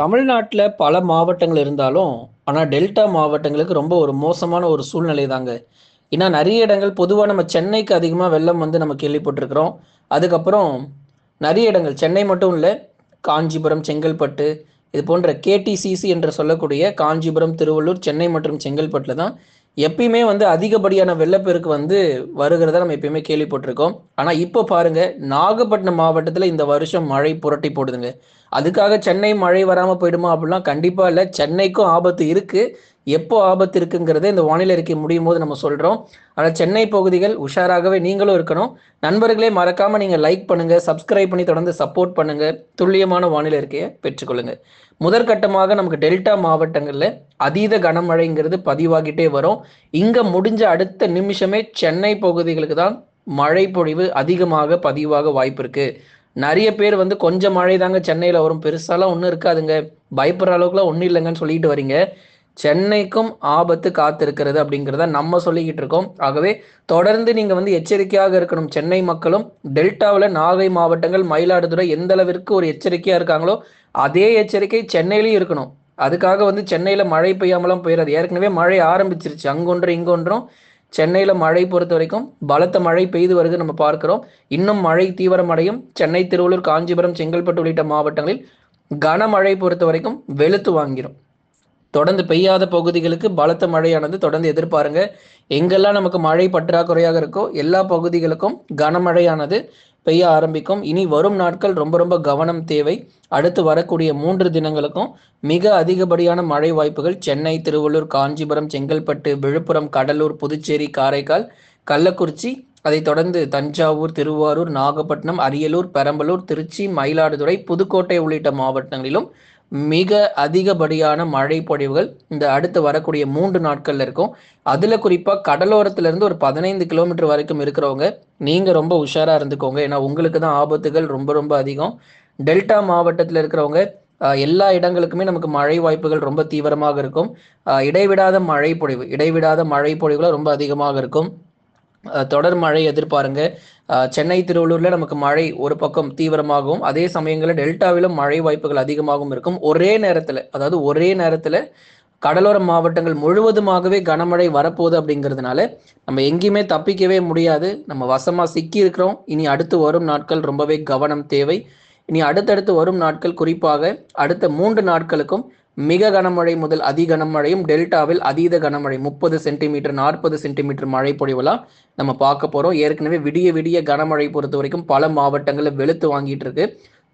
தமிழ்நாட்டில் பல மாவட்டங்கள் இருந்தாலும், ஆனால் டெல்டா மாவட்டங்களுக்கு ரொம்ப ஒரு மோசமான ஒரு சூழ்நிலை தாங்க. ஏன்னா நிறைய இடங்கள் பொதுவாக நம்ம சென்னைக்கு அதிகமாக வெள்ளம் வந்து நம்ம கேள்விப்பட்டிருக்கிறோம். அதுக்கப்புறம் நிறைய இடங்கள் சென்னை மட்டும் இல்லை காஞ்சிபுரம், செங்கல்பட்டு இது போன்ற கேடிசிசி என்று சொல்லக்கூடிய காஞ்சிபுரம், திருவள்ளூர், சென்னை மற்றும் செங்கல்பட்டில் தான் எப்பயுமே வந்து அதிகப்படியான வெள்ளப்பெருக்கு வந்து வருகிறத நம்ம எப்பயுமே கேள்விப்பட்டிருக்கோம். ஆனால் இப்போ பாருங்கள் நாகப்பட்டினம் மாவட்டத்தில் இந்த வருஷம் மழை புரட்டி போடுதுங்க. அதுக்காக சென்னை மழை வராமல் போயிடுமா? அப்படிலாம் கண்டிப்பாக இல்லை சென்னைக்கும் ஆபத்து இருக்குது எப்போ ஆபத்து இருக்குங்கிறத இந்த வானிலை அறிக்கை முடியும்போது நம்ம சொல்கிறோம் ஆனால் சென்னை பகுதிகள் உஷாராகவே நீங்களும் இருக்கணும். நண்பர்களே மறக்காமல் நீங்கள் லைக் பண்ணுங்கள் சப்ஸ்கிரைப் பண்ணி தொடர்ந்து சப்போர்ட் பண்ணுங்கள் துல்லியமான வானிலை அறிக்கையை பெற்றுக்கொள்ளுங்கள் முதற்கட்டமாக நமக்கு டெல்டா மாவட்டங்களில் அதீத கனமழைங்கிறது பதிவாகிட்டே வரும். இங்கே முடிஞ்ச அடுத்த நிமிஷமே சென்னை பகுதிகளுக்கு தான் மழை பொழிவு அதிகமாக பதிவாக வாய்ப்பு இருக்குது நிறைய பேர் வந்து கொஞ்சம் மழை தாங்க சென்னையில் வரும். பெருசாலாம் ஒன்றும் இருக்காதுங்க. பயப்படுற அளவுக்குலாம் ஒன்றும் இல்லைங்கன்னு சொல்லிட்டு வரீங்க. சென்னைக்கும் ஆபத்து காத்திருக்கிறது அப்படிங்கிறத நம்ம சொல்லிக்கிட்டு இருக்கோம். ஆகவே தொடர்ந்து நீங்கள் வந்து எச்சரிக்கையாக இருக்கணும். சென்னை மக்களும் டெல்டாவில் நாகை மாவட்டங்கள், மயிலாடுதுறை எந்த அளவிற்கு ஒரு எச்சரிக்கையாக இருக்காங்களோ, அதே எச்சரிக்கை சென்னையிலையும் இருக்கணும். அதுக்காக வந்து சென்னையில் மழை பெய்யாமலாம் போயிடாது ஏற்கனவே மழை ஆரம்பிச்சிருச்சு. அங்கொன்றும், இங்கொன்றும். சென்னையில் மழை பொறுத்த வரைக்கும் பலத்த மழை பெய்து வருது நம்ம பார்க்கிறோம். இன்னும் மழை தீவிரமடையும். சென்னை, திருவள்ளூர், காஞ்சிபுரம், செங்கல்பட்டு உள்ளிட்ட மாவட்டங்களில் கனமழை பொறுத்த வரைக்கும் வெளுத்து வாங்கிடும் தொடர்ந்து பெய்யாத பகுதிகளுக்கு பலத்த மழையானது தொடர்ந்து எதிர்பாருங்க. எங்கெல்லாம் நமக்கு மழை பற்றாக்குறையாக இருக்கோ, எல்லா பகுதிகளுக்கும் கனமழையானது பெய்ய ஆரம்பிக்கும். இனி வரும் நாட்கள் ரொம்ப ரொம்ப கவனம் தேவை. அடுத்து வரக்கூடிய மூன்று தினங்களுக்கும் மிக அதிகப்படியான மழை வாய்ப்புகள் சென்னை, திருவள்ளூர், காஞ்சிபுரம், செங்கல்பட்டு, விழுப்புரம், கடலூர், புதுச்சேரி, காரைக்கால், கள்ளக்குறிச்சி, அதைத் தொடர்ந்து தஞ்சாவூர், திருவாரூர், நாகப்பட்டினம், அரியலூர், பெரம்பலூர், திருச்சி, மயிலாடுதுறை, புதுக்கோட்டை உள்ளிட்ட மாவட்டங்களிலும் மிக அதிகப்படியான மழை பொழிவுகள் இந்த அடுத்து வரக்கூடிய மூன்று நாட்கள்ல இருக்கும். அதுல குறிப்பா கடலோரத்துல இருந்து ஒரு 15 கிலோமீட்டர் வரைக்கும் இருக்கிறவங்க, நீங்க ரொம்ப உஷாரா இருந்துக்கோங்க. ஏன்னா உங்களுக்கு தான் ஆபத்துகள் ரொம்ப ரொம்ப அதிகம். டெல்டா மாவட்டத்துல இருக்கிறவங்க எல்லா இடங்களுக்குமே நமக்கு மழை வாய்ப்புகள் ரொம்ப தீவிரமாக இருக்கும். இடைவிடாத மழை பொழிவு இடைவிடாத மழை பொழிவுகள் ரொம்ப அதிகமாக இருக்கும். தொடர் மழை எதிர்பாருங்க. சென்னை, திருவள்ளூர்ல நமக்கு மழை ஒரு பக்கம் தீவிரமாகவும், அதே சமயங்களில் டெல்டாவிலும் மழை வாய்ப்புகள் அதிகமாகவும் இருக்கும். ஒரே நேரத்துல அதாவது ஒரே நேரத்துல கடலோர மாவட்டங்கள் முழுவதுமாகவே கனமழை வரப்போகுது அப்படிங்கிறதுனால, நம்ம எங்கேயுமே தப்பிக்கவே முடியாது. நம்ம வசமா சிக்கி இருக்கிறோம். இனி அடுத்து வரும் நாட்கள் ரொம்பவே கவனம் தேவை. இனி அடுத்தடுத்து வரும் நாட்கள் குறிப்பாக அடுத்த மூன்று நாட்களுக்கும் மிக கனமழை முதல் அதி கனமழையும், டெல்டாவில் அதீத கனமழை 30 சென்டிமீட்டர், 40 சென்டிமீட்டர் மழை பொழிவெல்லாம் நம்ம பார்க்க போகிறோம் ஏற்கனவே விடிய விடிய கனமழை பொறுத்த வரைக்கும் பல மாவட்டங்களில் வெளுத்து வாங்கிட்டு இருக்கு.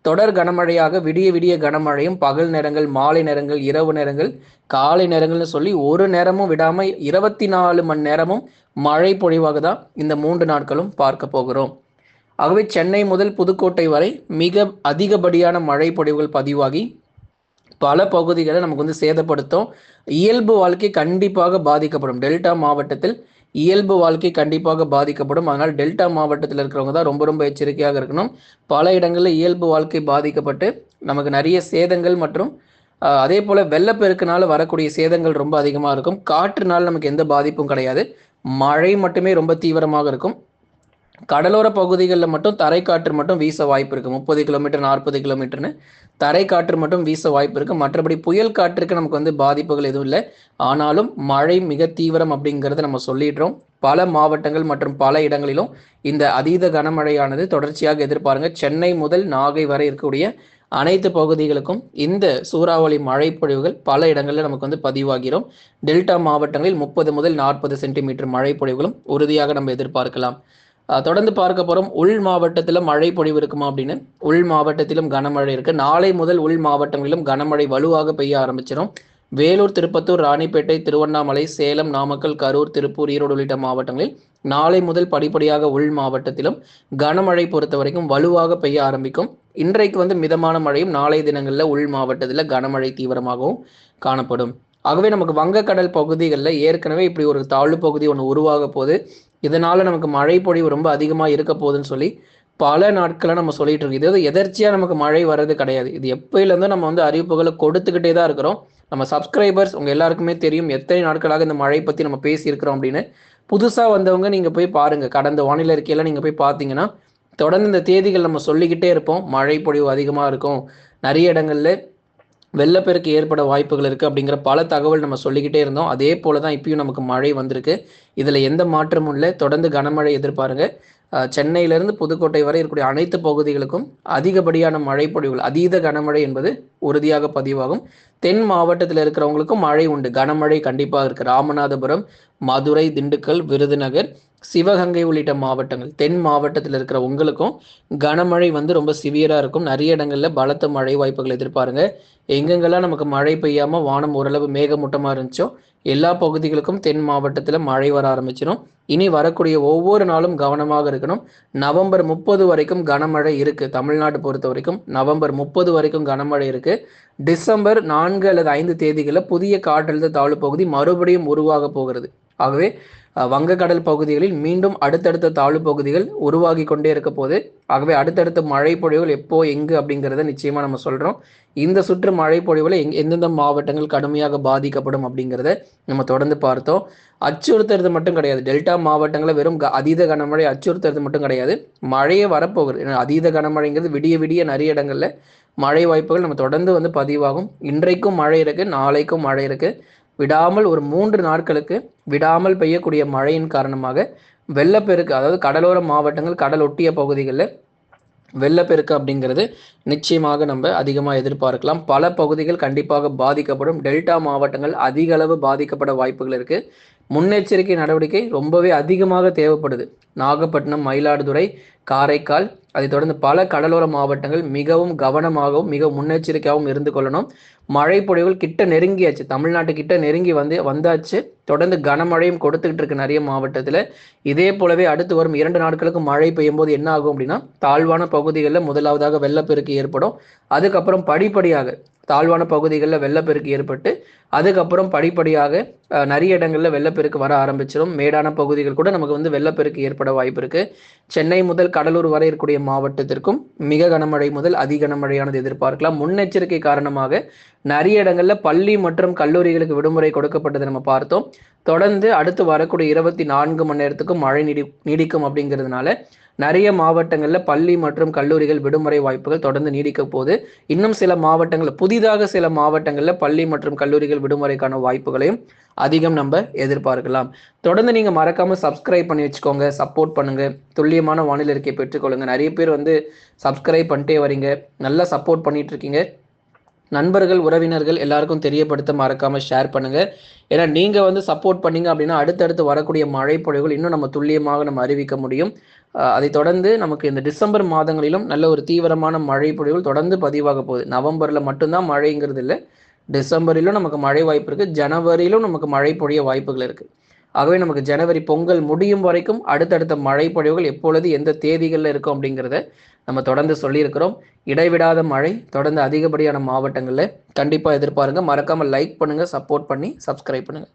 தொடர் கனமழையாக விடிய விடிய கனமழையும், பகல் நேரங்கள், மாலை நேரங்கள், இரவு நேரங்கள், காலை நேரங்கள்னு சொல்லி ஒரு நேரமும் விடாமல் இருபத்தி நாலு மணி நேரமும் மழை பொழிவாக தான் இந்த மூன்று நாட்களும் பார்க்க போகிறோம். ஆகவே சென்னை முதல் புதுக்கோட்டை வரை மிக அதிகப்படியான மழை பொழிவுகள் பதிவாகி, பல பகுதிகளை நமக்கு வந்து சேதப்படுத்தும். இயல்பு வாழ்க்கை கண்டிப்பாக பாதிக்கப்படும். டெல்டா மாவட்டத்தில் இயல்பு வாழ்க்கை கண்டிப்பாக பாதிக்கப்படும். அதனால் டெல்டா மாவட்டத்தில் இருக்கிறவங்க தான் ரொம்ப ரொம்ப எச்சரிக்கையாக இருக்கணும். பல இடங்களில் இயல்பு வாழ்க்கை பாதிக்கப்பட்டு, நமக்கு நிறைய சேதங்கள் மற்றும் அதே போல் வெள்ளப்பெருக்கினால வரக்கூடிய சேதங்கள் ரொம்ப அதிகமாக இருக்கும். காற்றுனால நமக்கு எந்த பாதிப்பும் கிடையாது. மழை மட்டுமே ரொம்ப தீவிரமாக இருக்கும். கடலோர பகுதிகளில் மட்டும் தரைக்காற்று மட்டும் வீச வாய்ப்பு இருக்கு. 30 கிலோமீட்டர், நாற்பது கிலோமீட்டர்னு தரைக்காற்று மட்டும் வீச வாய்ப்பு இருக்கு. மற்றபடி புயல் காற்றுக்கு நமக்கு வந்து பாதிப்புகள் எதுவும் இல்லை ஆனாலும் மழை மிக தீவிரம் அப்படிங்கிறத நம்ம சொல்லிடுறோம். பல மாவட்டங்கள் மற்றும் பல இடங்களிலும் இந்த அதீத கனமழையானது தொடர்ச்சியாக எதிர்பாருங்க. சென்னை முதல் நாகை வரை இருக்கக்கூடிய அனைத்து பகுதிகளுக்கும் இந்த சூறாவளி மழைப்பொழிவுகள் பல இடங்களில் நமக்கு வந்து பதிவாகிறோம் டெல்டா மாவட்டங்களில் 30 முதல் 40 சென்டிமீட்டர் மழைப்பொழிவுகளும் உறுதியாக நம்ம எதிர்பார்க்கலாம். தொடர்ந்து பார்க்க போறோம். உள் மாவட்டத்தில் மழை பொழிவு இருக்குமா அப்படின்னு. உள் மாவட்டத்திலும் கனமழை இருக்கு. நாளை முதல் உள் மாவட்டங்களிலும் கனமழை வலுவாக பெய்ய ஆரம்பிச்சிடும் வேலூர், திருப்பத்தூர், ராணிப்பேட்டை, திருவண்ணாமலை, சேலம், நாமக்கல், கரூர், திருப்பூர், ஈரோடு உள்ளிட்ட மாவட்டங்களில் நாளை முதல் படிப்படியாக உள் மாவட்டத்திலும் கனமழை பொறுத்த வரைக்கும் வலுவாக பெய்ய ஆரம்பிக்கும். இன்றைக்கு வந்து மிதமான மழையும், நாளைய தினங்களில் உள் மாவட்டத்தில் கனமழை தீவிரமாகவும் காணப்படும். ஆகவே நமக்கு வங்கக்கடல் பகுதிகளில் ஏற்கனவே இப்படி ஒரு தாழ்வு பகுதி ஒன்று உருவாக போது. இதனால நமக்கு மழை பொழிவு ரொம்ப அதிகமாக இருக்க போகுதுன்னு சொல்லி பல நாட்களை நம்ம சொல்லிட்டு இருக்கோம். இது எதர்ச்சியாக நமக்கு மழை வர்றது கிடையாது. இது எப்பயிலேருந்தோ நம்ம வந்து அறிவிப்புகளை கொடுத்துக்கிட்டே தான் இருக்கிறோம். நம்ம சப்ஸ்கிரைபர்ஸ் உங்க எல்லாருக்குமே தெரியும் எத்தனை நாட்களாக இந்த மழை பத்தி நம்ம பேசியிருக்கிறோம் அப்படின்னு. புதுசா வந்தவங்க நீங்க போய் பாருங்க. கடந்த வானிலை இருக்கையெல்லாம் நீங்க போய் பார்த்தீங்கன்னா, தொடர்ந்து இந்த தேதிகள் நம்ம சொல்லிக்கிட்டே இருப்போம். மழை பொழிவு அதிகமா இருக்கும். நிறைய இடங்கள்ல வெள்ளப்பெருக்கு ஏற்பட வாய்ப்புகள் இருக்குது அப்படிங்கிற பல தகவல் நம்ம சொல்லிக்கிட்டே இருந்தோம். அதே போல தான் இப்பயும் நமக்கு மழை வந்திருக்கு. இதில் எந்த மாற்றமும் இல்லை. தொடர்ந்து கனமழை எதிர்பாருங்க. சென்னையிலிருந்து புதுக்கோட்டை வரை இருக்கக்கூடிய அனைத்து பகுதிகளுக்கும் அதிகப்படியான மழை பொழிவுகள் அதீத கனமழை என்பது உறுதியாக பதிவாகும். தென் மாவட்டத்தில் இருக்கிறவங்களுக்கும் மழை உண்டு. கனமழை கண்டிப்பாக இருக்கு. ராமநாதபுரம் மதுரை திண்டுக்கல் விருதுநகர் சிவகங்கை உள்ளிட்ட மாவட்டங்கள். தென் மாவட்டத்தில் இருக்கிற உங்களுக்கும் கனமழை வந்து ரொம்ப சிவியராக இருக்கும். நிறைய இடங்களில் பலத்த மழை வாய்ப்புகள் எதிர்பாருங்க. எங்கெங்கெல்லாம் நமக்கு மழை பெய்யாமல் வானம் ஓரளவு மேகமூட்டமாக இருந்துச்சோ எல்லா பகுதிகளுக்கும் தென் மாவட்டத்தில் மழை வர ஆரம்பிச்சிடும் இனி வரக்கூடிய ஒவ்வொரு நாளும் கவனமாக இருக்கணும். நவம்பர் முப்பது வரைக்கும் கனமழை இருக்குது தமிழ்நாடு பொறுத்த வரைக்கும் நவம்பர் முப்பது வரைக்கும் கனமழை இருக்குது டிசம்பர் நான்கு அல்லது ஐந்து தேதிகளில் புதிய காற்றழுத்த தாழ்வு பகுதி மறுபடியும் உருவாக போகிறது. ஆகவே வங்கக்கடல் பகுதிகளில் மீண்டும் அடுத்தடுத்த தாழ்வு பகுதிகள் உருவாகி கொண்டே இருக்க போது ஆகவே அடுத்தடுத்த மழை பொழிவுகள் எப்போ எங்கு அப்படிங்கிறத நிச்சயமா நம்ம சொல்றோம். இந்த சுற்று மழை எங் எந்தெந்த மாவட்டங்கள் கடுமையாக பாதிக்கப்படும் அப்படிங்கிறத நம்ம தொடர்ந்து பார்த்தோம். அச்சுறுத்துறது மட்டும் கிடையாது. டெல்டா மாவட்டங்களில் வெறும் அதீத கனமழை அச்சுறுத்துறது மட்டும் கிடையாது. மழையே வரப்போகுது. அதீத கனமழைங்கிறது விடிய விடிய நிறைய இடங்கள்ல மழை வாய்ப்புகள் நம்ம தொடர்ந்து வந்து பதிவாகும். இன்றைக்கும் மழை இருக்கு நாளைக்கும் மழை இருக்குது விடாமல் ஒரு மூன்று நாட்களுக்கு விடாமல் பெய்யக்கூடிய மழையின் காரணமாக வெள்ளப்பெருக்கு அதாவது கடலோர மாவட்டங்கள் கடல் ஒட்டிய பகுதிகளில் வெள்ளப்பெருக்கு அப்படிங்கிறது நிச்சயமாக நம்ம அதிகமாக எதிர்பார்க்கலாம். பல பகுதிகள் கண்டிப்பாக பாதிக்கப்படும். டெல்டா மாவட்டங்கள் அதிக அளவு பாதிக்கப்பட வாய்ப்புகள் இருக்குது முன்னெச்சரிக்கை நடவடிக்கை ரொம்பவே அதிகமாக தேவைப்படுது. நாகப்பட்டினம் மயிலாடுதுறை காரைக்கால் அதைத் தொடர்ந்து பல கடலோர மாவட்டங்கள் மிகவும் கவனமாகவும் மிக முன்னெச்சரிக்கையாகவும் இருந்து கொள்ளணும். மழை பொழிவுகள் கிட்ட நெருங்கியாச்சு. தமிழ்நாட்டு கிட்ட நெருங்கி வந்து வந்தாச்சு. தொடர்ந்து கனமழையும் கொடுத்துக்கிட்டு இருக்கு நிறைய மாவட்டத்தில். இதே போலவே அடுத்து வரும் இரண்டு நாட்களுக்கு மழை பெய்யும் போது என்ன ஆகும் அப்படின்னா தாழ்வான பகுதிகளில் முதலாவதாக வெள்ளப்பெருக்கு ஏற்படும். அதுக்கப்புறம் படிப்படியாக தாழ்வான பகுதிகளில் வெள்ளப்பெருக்கு ஏற்பட்டு அதுக்கப்புறம் படிப்படியாக நிறைய இடங்களில் வெள்ளப்பெருக்கு வர ஆரம்பிச்சிடும் மேடான பகுதிகள் கூட நமக்கு வந்து வெள்ளப்பெருக்கு ஏற்பட வாய்ப்பு இருக்கு. சென்னை முதல் கடலூர் வரை இருக்கக்கூடிய மாவட்டத்திற்கும் மிக கனமழை முதல் அதி கனமழையானது எதிர்பார்க்கலாம். முன்னெச்சரிக்கை காரணமாக நிறைய இடங்களில் பள்ளி மற்றும் கல்லூரிகளுக்கு விடுமுறை கொடுக்கப்பட்டதை நம்ம பார்த்தோம். தொடர்ந்து அடுத்து வரக்கூடிய இருபத்தி நான்கு மணி நேரத்துக்கும் மழை நீடி நீடிக்கும் அப்படிங்கிறதுனால நிறைய மாவட்டங்களில் பள்ளி மற்றும் கல்லூரிகள் விடுமுறை வாய்ப்புகள் தொடர்ந்து நீடிக்க போது இன்னும் சில மாவட்டங்களில் புதிதாக சில மாவட்டங்களில் பள்ளி மற்றும் கல்லூரிகள் விடுமுறைக்கான வாய்ப்புகளையும் அதிகம் நம்ம எதிர்பார்க்கலாம். தொடர்ந்து நீங்கள் மறக்காமல் சப்ஸ்கிரைப் பண்ணி வச்சுக்கோங்க சப்போர்ட் பண்ணுங்க. துல்லியமான வானிலை இருக்கை பெற்றுக்கொள்ளுங்க. நிறைய பேர் வந்து சப்ஸ்கிரைப் பண்ணிட்டே வரீங்க. நல்லா சப்போர்ட் பண்ணிட்டு இருக்கீங்க. நண்பர்கள் உறவினர்கள் எல்லாருக்கும் தெரியப்படுத்த மறக்காம ஷேர் பண்ணுங்க. ஏன்னா நீங்க வந்து சப்போர்ட் பண்ணீங்க அப்படின்னா அடுத்தடுத்து வரக்கூடிய மழை பொழிவுகள் இன்னும் நம்ம துல்லியமாக நம்ம அறிவிக்க முடியும். அதை தொடர்ந்து நமக்கு இந்த டிசம்பர் மாதங்களிலும் நல்ல ஒரு தீவிரமான மழை பொழிவுகள் தொடர்ந்து பதிவாக போகுது. நவம்பர்ல மட்டும்தான் மழைங்கிறது இல்லை. டிசம்பரிலும் நமக்கு மழை வாய்ப்பு இருக்கு. ஜனவரியிலும் நமக்கு மழை பொழிய வாய்ப்புகள் இருக்கு. ஆகவே நமக்கு ஜனவரி பொங்கல் முடியும் வரைக்கும் அடுத்தடுத்த மழைப்பொழிவுகள் எப்பொழுது எந்த தேதிகளில் இருக்கும் அப்படிங்கிறத நம்ம தொடர்ந்து சொல்லியிருக்கிறோம். இடைவிடாத மழை தொடர்ந்து அதிகப்படியான மாவட்டங்களில் கண்டிப்பாக எதிர்பாருங்க. மறக்காமல் லைக் பண்ணுங்கள் சப்போர்ட் பண்ணி சப்ஸ்கிரைப் பண்ணுங்கள்